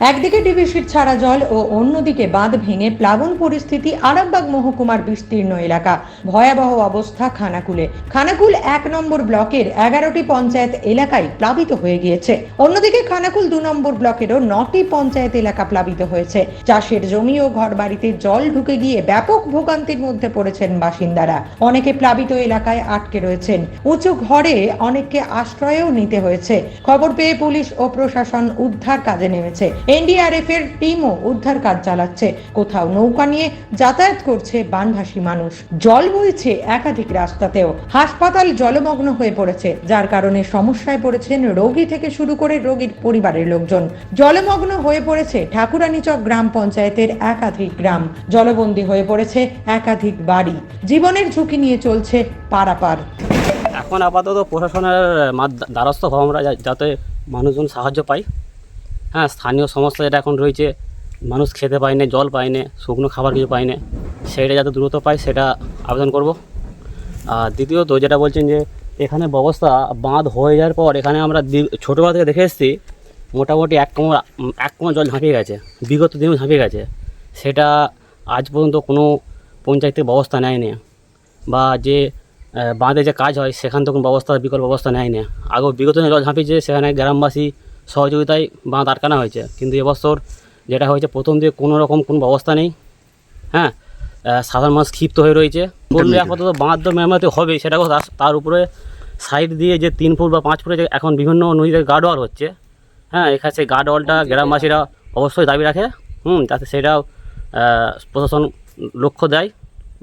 একদিকে ডিভিসির ছাড়া জল ও অন্যদিকে বাঁধ ভেঙে প্লাবন পরিস্থিতি আরামবাগ মহকুমার বিস্তীর্ণ এলাকা। ভয়াবহ অবস্থা খানাকুলে। খানাকুল এক নম্বর ব্লকের এগারোটি পঞ্চায়েত এলাকায় প্লাবিত হয়ে গিয়েছে। অন্যদিকে খানাকুল দু নম্বর ব্লকেরও নটি পঞ্চায়েত এলাকা প্লাবিত হয়েছে। চাষের জমি ও ঘরবাড়িতে জল ঢুকে গিয়ে ব্যাপক ভোগান্তির মধ্যে পড়েছেন বাসিন্দারা। অনেকে প্লাবিত এলাকায় আটকে রয়েছেন। উঁচু ঘরে অনেককে আশ্রয়ও নিতে হয়েছে। খবর পেয়ে পুলিশ ও প্রশাসন উদ্ধার কাজে নেমেছে। এনডিআরএফ এর টিমও উদ্ধার কাজ চালাচ্ছে। কোথাও নৌকা নিয়ে যাতায়াত করছে বানভাসী মানুষ। জল বইছে একাধিক রাস্তাতেও। হাসপাতাল জলমগ্ন হয়ে পড়েছে, যার কারণে সমস্যায় পড়েছেন রোগী থেকে শুরু করে রোগীর পরিবারের লোকজন। জলমগ্ন হয়ে পড়েছে ঠাকুরানীচক গ্রাম পঞ্চায়েতের একাধিক গ্রাম। জলবন্দী হয়ে পড়েছে একাধিক বাড়ি। জীবনের ঝুঁকি নিয়ে চলছে পারাপার। এখন আপাতত প্রশাসনের দ্বারস্থ হব আমরা যাতে মানুষজন সাহায্য পায়। হ্যাঁ স্থানীয় সমস্যা যেটা এখন রয়েছে। মানুষ খেতে পায় না, জল পায় না, শুকনো খাবার কিছু পায় না। সেটা যাতে দ্রুত পায়, সেটা আবেদন করব। আর দ্বিতীয়ত যেটা বলছেন যে, এখানে ব্যবস্থা বাঁধ হয়ে যাওয়ার পর এখানে আমরা ছোটোবেলা থেকে দেখে এসেছি, মোটামুটি এক কোমর এক কোমর জল ঝাঁপিয়ে গেছে। বিগত দিনেও ঝাঁপিয়ে গেছে। সেটা আজ পর্যন্ত কোনো পঞ্চায়েত থেকে ব্যবস্থা নেয়নি বা যে বাঁধে যে কাজ হয়, সেখান থেকে কোনো ব্যবস্থা, বিকল্প ব্যবস্থা নেয় না। আগেও বিগত জল ঝাঁপিয়েছে, সেখানে গ্রামবাসী সহযোগিতায় বাঁধ আটকানো হয়েছে। কিন্তু এবছর যেটা হয়েছে, প্রথম দিয়ে কোনো রকম কোনো ব্যবস্থা নেই। হ্যাঁ সাধারণ মানুষ ক্ষিপ্ত হয়ে রয়েছে। বললে আপাতত বাঁধ তো মেরামতি হবে সেটা কথা তার উপরে সাইড দিয়ে যে তিন ফুট বা পাঁচ ফুটে এখন বিভিন্ন নদীতে গার্ডওয়াল হচ্ছে। হ্যাঁ এখানে সেই গার্ডওয়ালটা গ্রামবাসীরা অবশ্যই দাবি রাখে। হুম, যাতে সেটাও প্রশাসন লক্ষ্য দেয়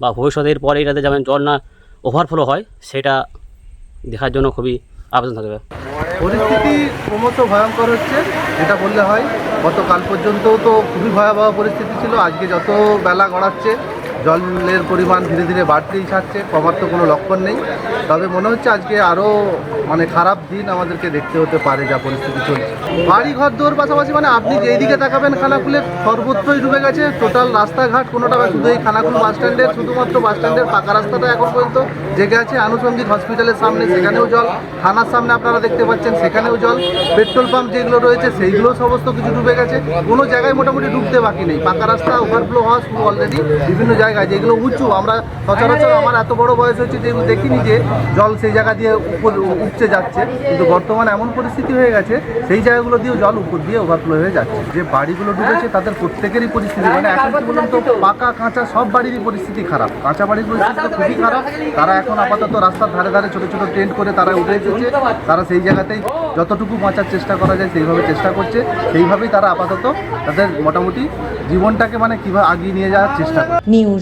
বা ভবিষ্যতের পরে এটাতে যেমন জল না ওভারফ্লো হয়, সেটা দেখার জন্য খুবই আবেদন থাকবে। পরিস্থিতি ক্রমশ ভয়ঙ্কর হচ্ছে এটা বললে হয়, গতকাল পর্যন্তও তো খুবই ভয়াবহ পরিস্থিতি ছিল, আজকে যত বেলা গড়াচ্ছে জলের পরিমাণ ধীরে ধীরে বাড়তেই থাকছে কমার তো কোনো লক্ষণ নেই। তবে মনে হচ্ছে আজকে আরও মানে খারাপ দিন আমাদেরকে দেখতে হতে পারে যা পরিস্থিতি চলছে। বাড়ি ঘর দৌড় পাশাপাশি মানে আপনি যেই দিকে তাকাবেন খানাকুলের সর্বত্রই ডুবে গেছে। টোটাল রাস্তাঘাট কোনোটা শুধু এই খানাকুল বাস স্ট্যান্ডের, শুধুমাত্র বাস স্ট্যান্ডের পাকা রাস্তাটা এখন পর্যন্ত জেগে আছে। আনুষঙ্গিক হসপিটালের সামনে সেখানেও জল, থানার সামনে আপনারা দেখতে পাচ্ছেন সেখানেও জল। পেট্রোল পাম্প যেগুলো রয়েছে সেইগুলো সমস্ত কিছু ডুবে গেছে। কোনো জায়গায় মোটামুটি ডুবতে বাকি নেই। পাকা রাস্তা ওভারফ্লো হওয়া শুরু অলরেডি বিভিন্ন জায়গায় যেগুলো উঁচু আমরা সচরাচর আমার এত বড় বয়স হচ্ছে যে দেখিনি যে জল সেই জায়গা দিয়ে উপর উপচে যাচ্ছে। কিন্তু বর্তমানে এমন পরিস্থিতি হয়ে গেছে সেই জায়গাগুলো দিয়েও জল উপর দিয়ে ওভারফ্লো হয়ে যাচ্ছে। যে বাড়িগুলো ডুবেছে তাদের প্রত্যেকেরই পরিস্থিতি। মানে এখন কি বলুন তো পাকা কাঁচা সব বাড়িরই পরিস্থিতি খারাপ। কাঁচা বাড়ির পরিস্থিতি তো খুবই খারাপ। তারা এখন আপাতত রাস্তার ধারে ধারে ছোটো ছোটো টেন্ট করে তারা উঠে এসেছে। তারা সেই জায়গাতেই যতটুকু বাঁচার চেষ্টা করা যায় সেইভাবে চেষ্টা করছে। সেইভাবেই তারা আপাতত তাদের মোটামুটি জীবনটাকে মানে কীভাবে আগিয়ে নিয়ে যাওয়ার চেষ্টা করছে। নিউজ